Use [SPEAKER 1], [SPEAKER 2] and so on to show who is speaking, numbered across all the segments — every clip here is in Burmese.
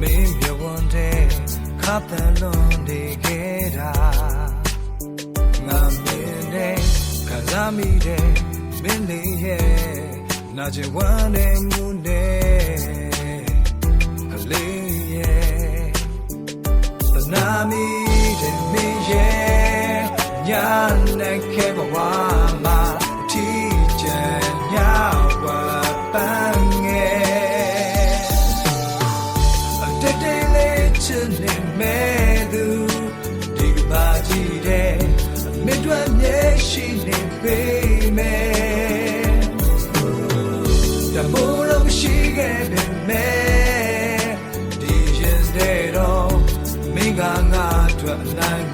[SPEAKER 1] မင်းမြဝန်တဲ့ခပ်တန်လွန်နေခဲ့တာငါမ
[SPEAKER 2] င်းနဲ့ခစားမိတဲ့မင်းလေးရဲ့နာကျင်ဝမ်းနဲ့မူနဲ့အလေးရဲ့သနာမိတဲ့မင်းရဲ့ညာနဲ့ခဲ့ပါဝါ 难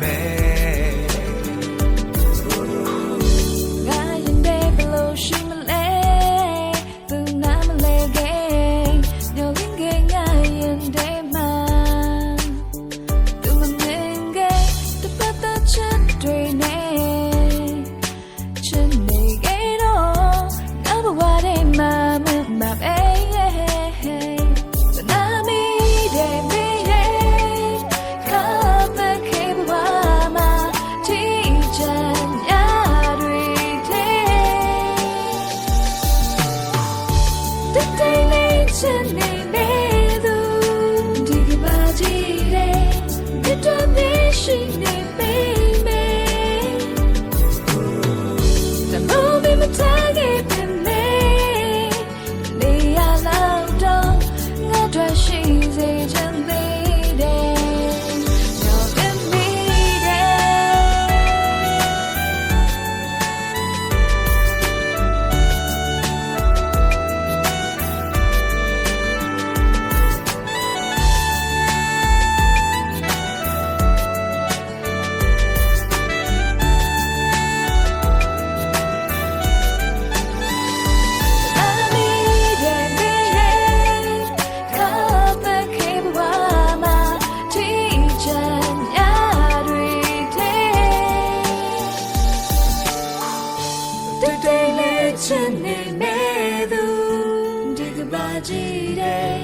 [SPEAKER 2] ကြည့်တယ်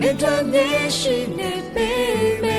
[SPEAKER 2] မေတ္တာနဲ့ရှိနေပေမယ်